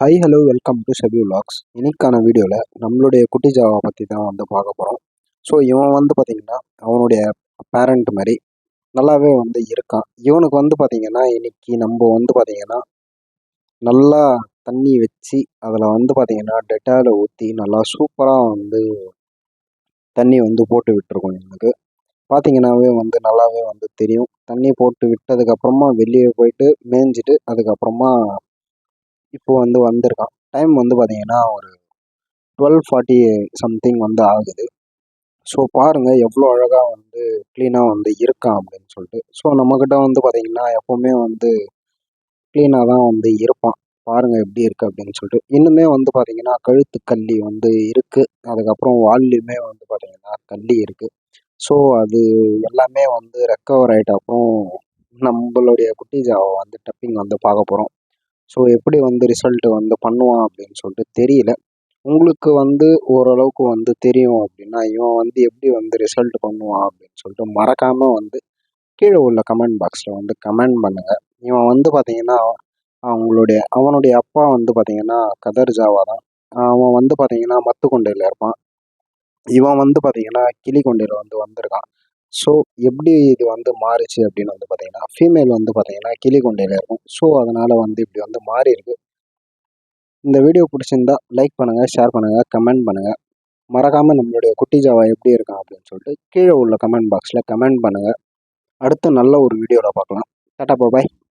Hi hello welcome to செபி லாக்ஸ் இன்னைக்கான வீடியோவில் நம்மளுடைய குட்டி ஜாவை பற்றி தான் வந்து பார்க்க போகிறோம் ஸோ இவன் வந்து பார்த்திங்கன்னா அவனுடைய பேரண்ட் மாதிரி நல்லாவே வந்து இருக்கான். இவனுக்கு வந்து பார்த்திங்கன்னா இன்னைக்கு நம்ம வந்து பார்த்திங்கன்னா நல்லா தண்ணி வச்சு அதில் வந்து பார்த்திங்கன்னா டெட்டாயில் ஊற்றி நல்லா சூப்பராக வந்து தண்ணி வந்து போட்டு விட்டுருக்கோம் எனக்கு பார்த்தீங்கன்னாவே வந்து நல்லாவே வந்து தெரியும். தண்ணி போட்டு விட்டதுக்கப்புறமா வெளியே போயிட்டு மேய்ஞ்சிட்டு அதுக்கப்புறமா இப்போ வந்து வந்திருக்கான். டைம் வந்து பார்த்தீங்கன்னா ஒரு டுவெல் ஃபார்ட்டி சம்திங் வந்து ஆகுது. ஸோ பாருங்கள் எவ்வளோ அழகாக வந்து க்ளீனாக வந்து இருக்கான் அப்படின்னு சொல்லிட்டு. ஸோ நம்மக்கிட்ட வந்து பார்த்தீங்கன்னா எப்போவுமே வந்து க்ளீனாக தான் வந்து இருப்பான். பாருங்கள் எப்படி இருக்குது அப்படின்னு சொல்லிட்டு. இன்னுமே வந்து பார்த்தீங்கன்னா கழுத்து கல்லி வந்து இருக்குது அதுக்கப்புறம் வால்லையுமே வந்து பார்த்தீங்கன்னா கல்லி இருக்குது ஸோ அது எல்லாமே வந்து ரெக்கவர் ஆகிட்ட அப்புறம் நம்மளுடைய குட்டி ஜாவை வந்து டப்பிங் வந்து பார்க்க போகிறோம் ஸோ எப்படி வந்து ரிசல்ட் வந்து பண்ணுவான் அப்படின்னு சொல்லிட்டு தெரியல. உங்களுக்கு வந்து ஓரளவுக்கு வந்து தெரியும் அப்படின்னா இவன் வந்து எப்படி வந்து ரிசல்ட் பண்ணுவான் அப்படின்னு சொல்லிட்டு மறக்காமல் வந்து கீழே உள்ள கமெண்ட் பாக்ஸில் வந்து கமெண்ட் பண்ணுங்கள் இவன் வந்து பார்த்தீங்கன்னா அவங்களுடைய அவனுடைய அப்பா வந்து பார்த்தீங்கன்னா கதர் ஜாவா தான். அவன் வந்து பார்த்தீங்கன்னா மத்துக்கொண்டையில் இருப்பான். இவன் வந்து பார்த்தீங்கன்னா கிளிக்கொண்டையில் வந்து வந்திருக்கான். ஸோ எப்படி இது வந்து மாறுச்சு அப்படின்னு வந்து பார்த்தீங்கன்னா ஃபீமேல் வந்து பார்த்தீங்கன்னா கிளிகொண்டையில் இருக்கும். ஸோ அதனால் வந்து இப்படி வந்து மாறி இருக்கு. இந்த வீடியோ பிடிச்சிருந்தா லைக் பண்ணுங்கள் ஷேர் பண்ணுங்கள் கமெண்ட் பண்ணுங்கள் மறக்காமல் நம்மளுடைய குட்டி ஜாவா எப்படி இருக்கான் அப்படின்னு சொல்லிட்டு கீழே உள்ள கமெண்ட் பாக்ஸில் கமெண்ட் பண்ணுங்கள் அடுத்து நல்ல ஒரு வீடியோவில் பார்க்கலாம். டாட்டா பாய்